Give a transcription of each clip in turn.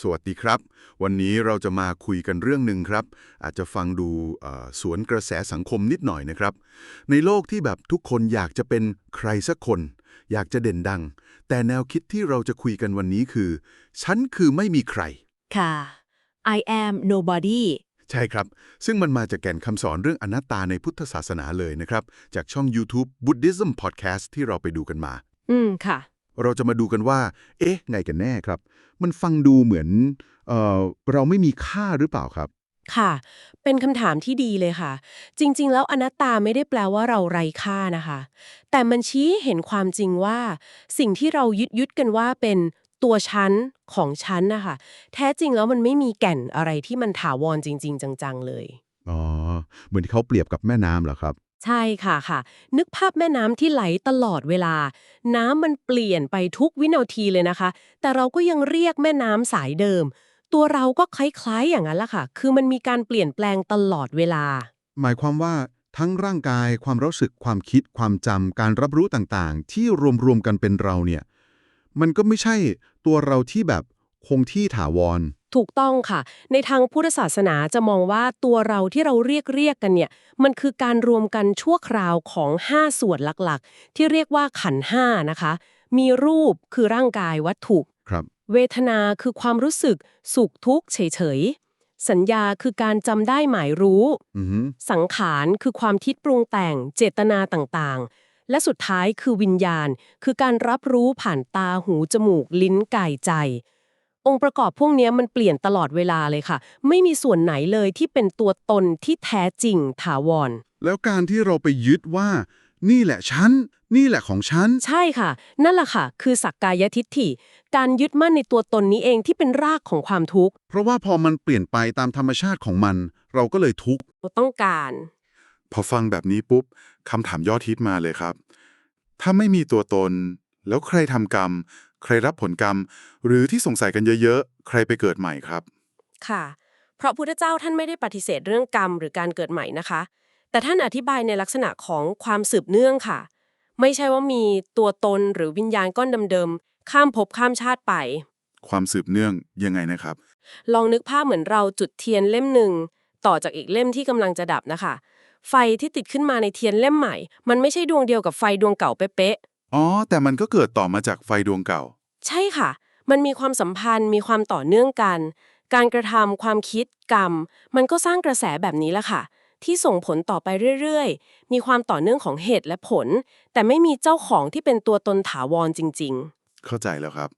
สวัสดีครับ วันนี้เราจะมาคุยกันเรื่องหนึ่งครับ อาจจะฟังดูเอ่อสวนกระแสสังคมนิดหน่อยนะครับ ในโลกที่แบบทุกคนอยากจะเป็นใครสักคน อยากจะเด่นดัง แต่แนวคิดที่เราจะคุยกันวันนี้คือ ฉันคือไม่มีใคร ค่ะ I am nobody ใช่ครับ ซึ่งมันมาจากแก่นคำสอนเรื่องอนัตตาในพุทธศาสนาเลยนะครับ จากช่อง YouTube Buddhism Podcast ที่เราไปดูกันมา อืมค่ะ เราจะมาดูกันว่า เอ๊ะ ไงกันแน่ครับ มันฟังดูเหมือนเอ่อเราไม่มีค่าหรือเปล่าครับ ค่ะ เป็นคำถามที่ดีเลยค่ะ จริง ๆ แล้วอนัตตาไม่ได้แปลว่าเราไร้ค่านะคะ แต่มันชี้ให้เห็นความจริงว่า สิ่งที่เรายึดยึดกันว่าเป็นตัวฉันของฉันนะคะแท้จริงแล้วมันไม่มีแก่นอะไรที่มันถาวรจริง ๆ จังๆเลย อ๋อ เหมือนที่เขาเปรียบกับแม่น้ำเหรอครับ ใช่ค่ะค่ะ นึกภาพแม่น้ำที่ไหลตลอดเวลา น้ำมันเปลี่ยนไปทุกวินาทีเลยนะคะ แต่เราก็ยังเรียกแม่น้ำสายเดิม ตัวเราก็คล้ายๆอย่างนั้นละค่ะ คือมันมีการเปลี่ยนแปลงตลอดเวลา หมายความว่าทั้งร่างกายความรู้สึกความคิดความจำการรับรู้ต่างๆ ที่รวมๆกันเป็นเราเนี่ย มันก็ไม่ใช่ตัวเราที่แบบคงที่ถาวร ถูกต้องค่ะ ในทางพุทธศาสนาจะมองว่าตัวเราที่เราเรียกเรียกกันเนี่ย มันคือการรวมกันชั่วคราวของ 5 ส่วนหลักๆ ที่เรียกว่าขันธ์ห้านะคะ มีรูปคือร่างกายวัตถุครับ เวทนาคือความรู้สึกสุขทุกข์เฉยๆ สัญญาคือการจำได้หมายรู้อือหือสังขารคือความคิดปรุงแต่งเจตนาต่างๆ และสุดท้ายคือวิญญาณ คือการรับรู้ผ่านตาหูจมูกลิ้นกายใจ องค์ประกอบพวกเนี้ยมันเปลี่ยนตลอดเวลาเลยค่ะ ไม่มีส่วนไหนเลยที่เป็นตัวตนที่แท้จริงถาวร แล้วการที่เราไปยึดว่า นี่แหละฉัน นี่แหละของฉัน ใช่ค่ะ นั่นแหละค่ะ คือสักกายทิฏฐิ การยึดมั่นในตัวตนนี้เองที่เป็นรากของความทุกข์ เพราะว่าพอมันเปลี่ยนไปตามธรรมชาติของมัน เราก็เลยทุกข์เราต้องการ พอฟังแบบนี้ปุ๊บคำถามยอดฮิตมาเลยครับ ถ้าไม่มีตัวตน แล้วใครทำกรรม ใครรับผลกรรม หรือที่สงสัยกันเยอะๆ ใครไปเกิดใหม่ครับ ค่ะ เพราะพุทธเจ้าท่านไม่ได้ปฏิเสธเรื่องกรรมหรือการเกิดใหม่นะคะ แต่ท่านอธิบายในลักษณะของความสืบเนื่องค่ะ ไม่ใช่ว่ามีตัวตนหรือวิญญาณก้อนเดิมๆข้ามภพข้ามชาติไป ความสืบเนื่องยังไงนะครับ ลองนึกภาพเหมือนเราจุดเทียนเล่มหนึ่งต่อจากอีกเล่มที่กำลังจะดับนะคะ ไฟที่ติดขึ้นมาในเทียนเล่มใหม่ มันไม่ใช่ดวงเดียวกับไฟดวงเก่าเป๊ะ อ๋อ แต่มันก็เกิดต่อมาจากไฟดวงเก่าๆใช่ค่ะ มันมีความสัมพันธ์ มีความต่อเนื่องกัน การกระทำความคิดกรรม มันก็สร้างกระแสแบบนี้แหละค่ะ ที่ส่งผลต่อไปเรื่อยๆ มีความต่อเนื่องของเหตุและผล แต่ไม่มีเจ้าของที่เป็นตัวตนถาวรจริง ๆ เข้าใจแล้วครับ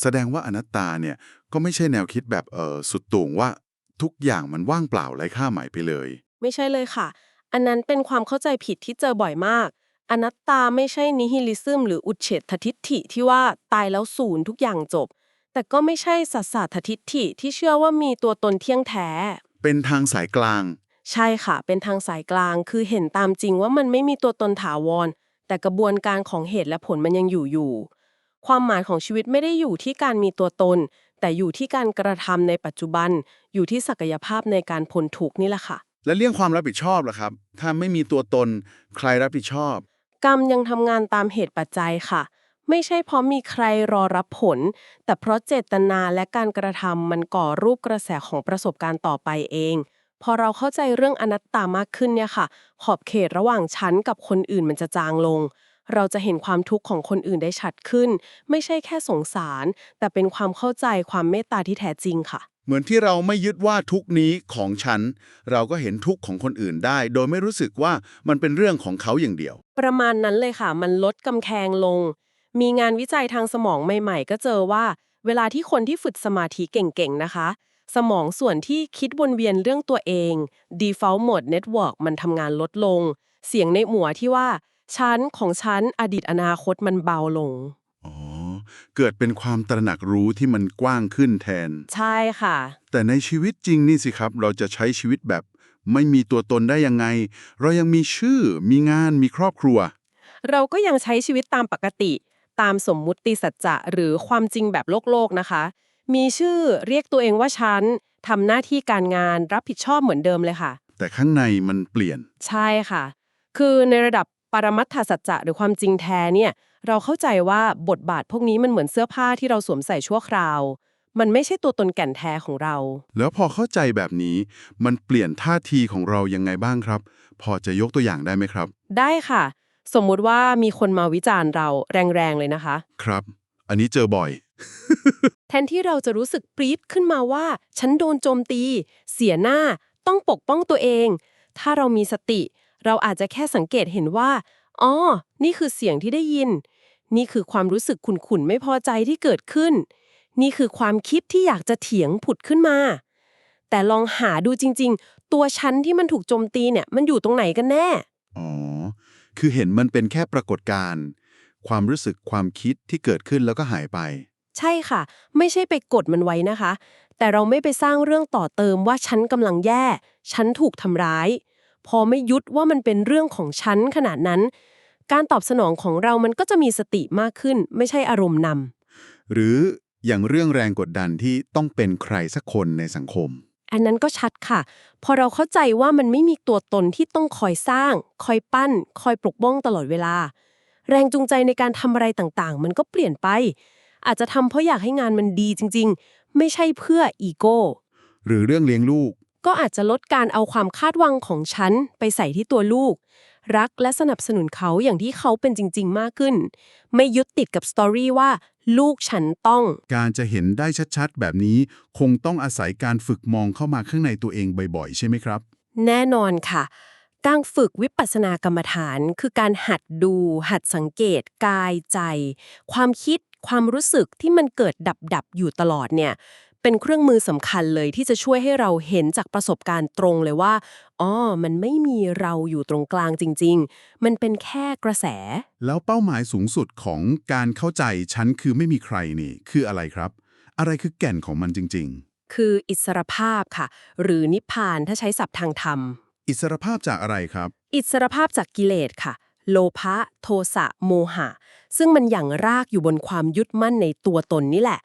แสดงว่าอนัตตาเนี่ย ก็ไม่ใช่แนวคิดแบบเออสุดโต่งว่าทุกอย่างมันว่างเปล่าไร้ค่าหมายไปเลย ไม่ใช่เลยค่ะ อันนั้นเป็นความเข้าใจผิดที่เจอบ่อยมาก อนัตตาไม่ใช่นิฮิลิซึมหรืออุดเฉดทิฏฐิที่ว่าตายแล้วศูนย์ทุกอย่างจบ แต่ก็ไม่ใช่สัสสตทิฏฐิที่เชื่อว่ามีตัวตนเที่ยงแท้ เป็นทางสายกลาง ใช่ค่ะ เป็นทางสายกลาง คือเห็นตามจริงว่ามันไม่มีตัวตนถาวร แต่กระบวนการของเหตุและผลมันยังอยู่อยู่ ความหมายของชีวิตไม่ได้อยู่ที่การมีตัวตน แต่อยู่ที่การกระทำในปัจจุบัน อยู่ที่ศักยภาพในการพ้นทุกข์นี่แหละค่ะ และเรื่องความรับผิดชอบล่ะครับ ถ้าไม่มีตัวตน ใครรับผิดชอบ กรรมยังทำงานตามเหตุปัจจัยค่ะ ไม่ใช่เพราะมีใครรอรับผล แต่เพราะเจตนาและการกระทำมันก่อรูปกระแสของประสบการณ์ต่อไปเอง พอเราเข้าใจเรื่องอนัตตามากขึ้นเนี่ยค่ะ ขอบเขตระหว่างฉันกับคนอื่นมันจะจางลง เราจะเห็นความทุกข์ของคนอื่นได้ชัดขึ้น ไม่ใช่แค่สงสาร แต่เป็นความเข้าใจความเมตตาที่แท้จริงค่ะ เหมือนที่เราไม่ยึดว่าทุกนี้ของฉัน เราก็เห็นทุกของคนอื่นได้ โดยไม่รู้สึกว่ามันเป็นเรื่องของเขาอย่างเดียว ประมาณนั้นเลยค่ะ มันลดกำแพงลง มีงานวิจัยทางสมองใหม่ๆ ก็เจอว่า เวลาที่คนที่ฝึกสมาธิเก่งๆนะคะ สมองส่วนที่คิดวนเวียนเรื่องตัวเอง default mode network มันทำงานลดลง เสียงในหัวที่ว่า ฉันของฉันอดีตอนาคตมันเบาลง เกิดเป็นความตระหนักรู้ที่มันกว้างขึ้นแทน ใช่ค่ะ แต่ในชีวิตจริงนี่สิครับ เราจะใช้ชีวิตแบบ ไม่มีตัวตนได้ยังไง เรายังมีชื่อ มีงาน มีครอบครัว เราก็ยังใช้ชีวิตตามปกติ ตามสมมุติสัจจะหรือความจริงแบบโลกโลกๆนะคะ มีชื่อเรียกตัวเองว่าฉันทำหน้าที่การงานรับผิดชอบเหมือนเดิมเลยค่ะ แต่ข้างในมันเปลี่ยน ใช่ค่ะ คือในระดับปรมัตถสัจจะหรือความจริงแท้เนี่ย เราเข้าใจว่าบทบาทพวกนี้มันเหมือนเสื้อผ้าที่เราสวมใส่ชั่วคราว มันไม่ใช่ตัวตนแก่นแท้ของเรา แล้วพอเข้าใจแบบนี้มันเปลี่ยนท่าทีของเรายังไงบ้างครับ พอจะยกตัวอย่างได้ไหมครับ ได้ค่ะ สมมุติว่ามีคนมาวิจารณ์เราแรงๆเลยนะคะ ครับ อันนี้เจอบ่อย แทนที่เราจะรู้สึกปรี๊ดขึ้นมาว่า ฉันโดนโจมตี เสียหน้า ต้องปกป้องตัวเอง ถ้าเรามีสติ เราอาจจะแค่สังเกตเห็นว่าอ๋อ นี่คือเสียงที่ได้ยิน นี่คือความรู้สึกขุ่นๆไม่พอใจที่เกิดขึ้น นี่คือความคิดที่อยากจะเถียงผุดขึ้นมา แต่ลองหาดูจริง ๆ ตัวฉันที่มันถูกโจมตีเนี่ยมันอยู่ตรงไหนกันแน่ อ๋อ คือเห็นมันเป็นแค่ปรากฏการณ์ความรู้สึกความคิดที่เกิดขึ้นแล้วก็หายไป ใช่ค่ะ ไม่ใช่ไปกดมันไว้นะคะ แต่เราไม่ไปสร้างเรื่องต่อเติมว่าฉันกำลังแย่ ฉันถูกทำร้าย พอไม่ยุดว่ามันเป็นเรื่องของฉันขนาดนั้น การตอบสนองของเรามันก็จะมีสติมากขึ้น ไม่ใช่อารมณ์นำหรืออย่างเรื่องแรงกดดันที่ต้องเป็นใครสักคนในสังคม อันนั้นก็ชัดค่ะ พอเราเข้าใจว่ามันไม่มีตัวตนที่ต้องคอยสร้าง คอยปั้น คอยปกป้องตลอดเวลา แรงจูงใจในการทำอะไรต่างๆ มันก็เปลี่ยนไป อาจจะทำเพราะอยากให้งานมันดีจริง ๆ ไม่ใช่เพื่ออีโก้หรือเรื่องเลี้ยงลูก ก็อาจจะลดการเอาความคาดหวังของฉันไปใส่ที่ตัวลูก รักและสนับสนุนเขาอย่างที่เขาเป็นจริง ๆ มากขึ้น ไม่ยึดติดกับสตอรี่ว่าลูกฉันต้อง การจะเห็นได้ชัดๆ แบบนี้คงต้องอาศัยการฝึกมองเข้ามาข้างในตัวเองบ่อยๆ ใช่ไหมครับ แน่นอนค่ะ การฝึกวิปัสสนากรรมฐาน คือการหัดดู หัดสังเกต กายใจ ความคิดความรู้สึกที่มันเกิดดับดับๆอยู่ตลอดเนี่ย เป็นเครื่องมือสำคัญเลยที่จะช่วยให้เราเห็นจากประสบการณ์ตรงเลยว่าอ๋อมันไม่มีเราอยู่ตรงกลางจริง ๆ มันเป็นแค่กระแส แล้วเป้าหมายสูงสุดของการเข้าใจฉันคือไม่มีใครนี่ คืออะไรครับ อะไรคือแก่นของมันจริงคืออิสรภาพค่ะ หรือนิพพานถ้าใช้ศัพท์ทางธรรมๆอิสรภาพจากอะไรครับ อิสรภาพจากกิเลสค่ะ โลภะโทสะโมหะ ซึ่งมันอย่างรากอยู่บนความยึดมั่นในตัวตนนี่แหละ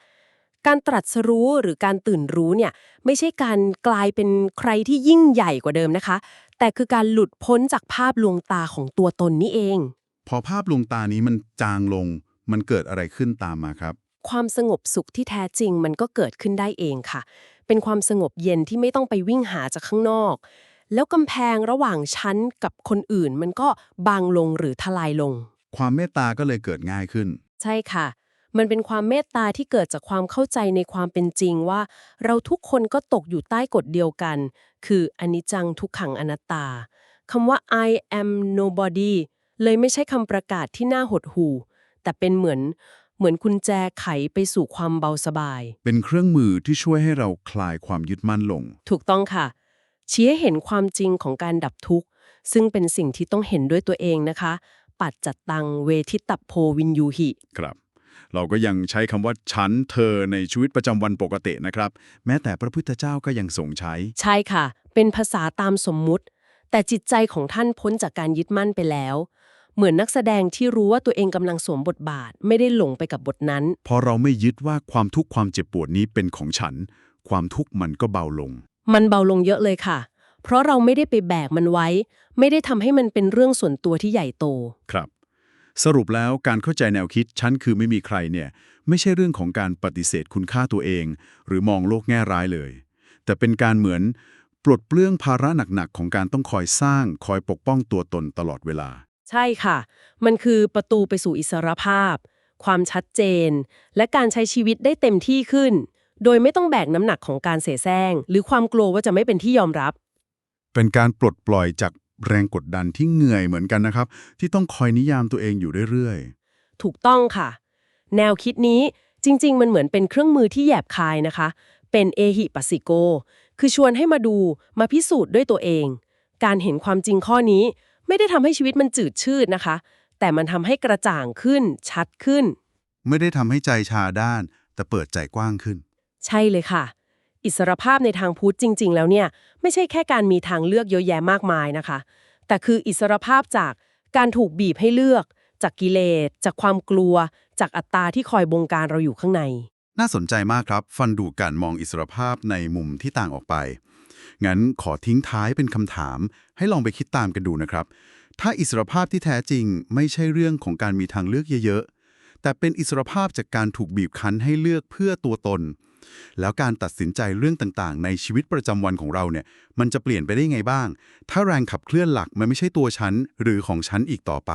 การตรัสรู้หรือการตื่นรู้เนี่ยไม่ใช่การกลายเป็นใครที่ยิ่งใหญ่กว่าเดิมนะคะ แต่คือการหลุดพ้นจากภาพลวงตาของตัวตนนี่เอง พอภาพลวงตานี้มันจางลง มันเกิดอะไรขึ้นตามมาครับ ความสงบสุขที่แท้จริงมันก็เกิดขึ้นได้เองค่ะ เป็นความสงบเย็นที่ไม่ต้องไปวิ่งหาจากข้างนอก แล้วกำแพงระหว่างฉันกับคนอื่น มันก็บางลงหรือทลายลง ความเมตตาก็เลยเกิดง่ายขึ้น ใช่ค่ะ มันเป็นความเมตตาที่เกิดจากความเข้าใจในความเป็นจริงว่า เราทุกคนก็ตกอยู่ใต้กฎเดียวกัน คืออนิจจังทุกขังอนัตตาคำว่า I am nobody เลยไม่ใช่คำประกาศที่น่าหดหู่ แต่เป็นเหมือนเหมือนกุญแจไขไปสู่ความเบาสบาย เป็นเครื่องมือที่ช่วยให้เราคลายความยึดมั่นลง ถูกต้องค่ะ ชี้ให้เห็นความจริงของการดับทุกข์ ซึ่งเป็นสิ่งที่ต้องเห็นด้วยตัวเองนะคะ ปัดจัดตังเวทิตับโพวินยูหิ ครับ เราก็ยังใช้คำว่าฉันเธอในชีวิตประจำวันปกตินะครับ แม้แต่พระพุทธเจ้าก็ยังส่งใช้ ใช่ค่ะ เป็นภาษาตามสมมุติ แต่จิตใจของท่านพ้นจากการยึดมั่นไปแล้ว เหมือนนักแสดงที่รู้ว่าตัวเองกำลังสวมบทบาท ไม่ได้หลงไปกับบทนั้น พอเราไม่ยึดว่าความทุกข์ความเจ็บปวดนี้เป็นของฉัน ความทุกข์มันก็เบาลง มันเบาลงเยอะเลยค่ะ เพราะเราไม่ได้ไปแบกมันไว้ ไม่ได้ทำให้มันเป็นเรื่องส่วนตัวที่ใหญ่โต ครับ สรุปแล้วการเข้าใจแนวคิดฉันคือไม่มีใครเนี่ยไม่ใช่เรื่องของการปฏิเสธคุณค่าตัวเอง หรือมองโลกแง่ร้ายเลย แต่เป็นการเหมือนปลดเปลื้องภาระหนักๆของการต้องคอยสร้าง คอยปกป้องตัวตนตลอดเวลา ใช่ค่ะ มันคือประตูไปสู่อิสรภาพ ความชัดเจน และการใช้ชีวิตได้เต็มที่ขึ้น โดยไม่ต้องแบกน้ำหนักของการเสแสร้ง หรือความกลัวว่าจะไม่เป็นที่ยอมรับ เป็นการปลดปล่อยจาก แรงกดดันที่เหนื่อยเหมือนกันนะครับ ที่ต้องคอยนิยามตัวเองอยู่เรื่อยถูกต้องค่ะ แนวคิดนี้จริง ๆ มันเหมือนเป็นเครื่องมือที่แยบคายนะคะ เป็นเอหิปัสสิโก คือชวนให้มาดูมาพิสูจน์ด้วยตัวเอง การเห็นความจริงข้อนี้ไม่ได้ทำให้ชีวิตมันจืดชืดนะคะ แต่มันทำให้กระจ่างขึ้น ชัดขึ้นๆไม่ได้ทำให้ใจชาด้าน แต่เปิดใจกว้างขึ้น ใช่เลยค่ะ อิสรภาพในทางพุทธจริง ๆ แล้วเนี่ย ไม่ใช่แค่การมีทางเลือกเยอะแยะมากมายนะคะ แต่คืออิสรภาพจากการถูกบีบให้เลือก จากกิเลส จากความกลัว จากอัตตาที่คอยบงการเราอยู่ข้างใน น่าสนใจมากครับ ฟันดูการมองอิสรภาพในมุมที่ต่างออกไป งั้นขอทิ้งท้ายเป็นคำถาม ให้ลองไปคิดตามกันดูนะครับ ถ้าอิสรภาพที่แท้จริง ไม่ใช่เรื่องของการมีทางเลือกเยอะๆแต่เป็นอิสรภาพจากการถูกบีบคั้นให้เลือกเพื่อตัวตน แล้วการตัดสินใจเรื่องต่างๆ ในชีวิตประจำวันของเราเนี่ย มันจะเปลี่ยนไปได้ไงบ้าง ถ้าแรงขับเคลื่อนหลักมันไม่ใช่ตัวฉันหรือของฉันอีกต่อไป